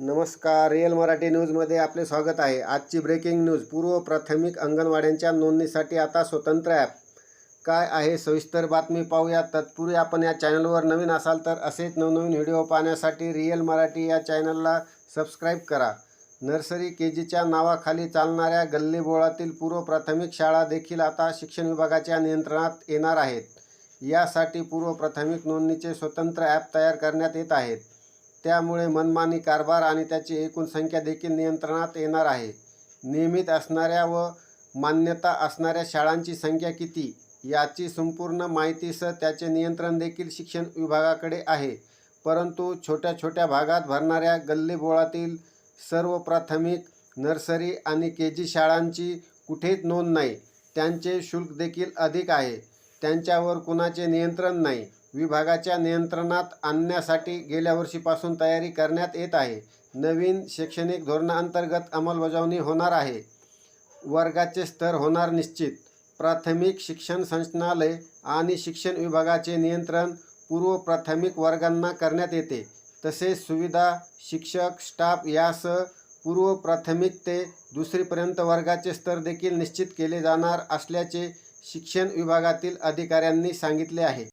नमस्कार रिअल मराठी न्यूजमध्ये आपले स्वागत आहे. आजची ब्रेकिंग न्यूज पूर्व प्राथमिक अंगणवाड्यांच्या नोंदणीसाठी आता स्वतंत्र ॲप काय आहे सविस्तर बातमी पाहूया. तत्पूर्वी आपण या चॅनलवर नवीन असाल तर असेच नवनवीन व्हिडिओ पाहण्यासाठी रिअल मराठी या चॅनलला सबस्क्राईब करा. नर्सरी के जीच्या नावाखाली चालणाऱ्या गल्लीबोळातील पूर्व प्राथमिक शाळा देखील आता शिक्षण विभागाच्या नियंत्रणात येणार आहेत. यासाठी पूर्व प्राथमिक नोंदणीचे स्वतंत्र ॲप तयार करण्यात येत आहेत. त्यामुळे मनमानी कारभार आणि त्याची एकूण संख्या देखील नियंत्रणात येणार आहे. नियमित असणाऱ्या व मान्यता असणाऱ्या शाळांची संख्या किती याची संपूर्ण माहितीसह त्याचे नियंत्रण देखील शिक्षण विभागाकडे आहे. परंतु छोट्या छोट्या भागात भरणाऱ्या गल्लीबोळातील सर्व प्राथमिक नर्सरी आणि के जी शाळांची कुठेच नोंद नाही. त्यांचे शुल्क देखील अधिक आहे. त्यांच्यावर कुणाचे नियंत्रण नाही. विभागाच्या नियंत्रणात आणण्यासाठी गेल्या वर्षीपासून तयारी करण्यात येत आहे. नवीन शैक्षणिक धोरणाअंतर्गत अंमलबजावणी होणार आहे. वर्गाचे स्तर होणार निश्चित. प्राथमिक शिक्षण संचालय आणि शिक्षण विभागाचे नियंत्रण पूर्व प्राथमिक वर्गांना करण्यात येते. तसेच सुविधा शिक्षक स्टाफ यासह पूर्व प्राथमिक ते दुसरीपर्यंत वर्गाचे स्तर देखील निश्चित केले जाणार असल्याचे शिक्षण विभागातील अधिकाऱ्यांनी सांगितले आहे.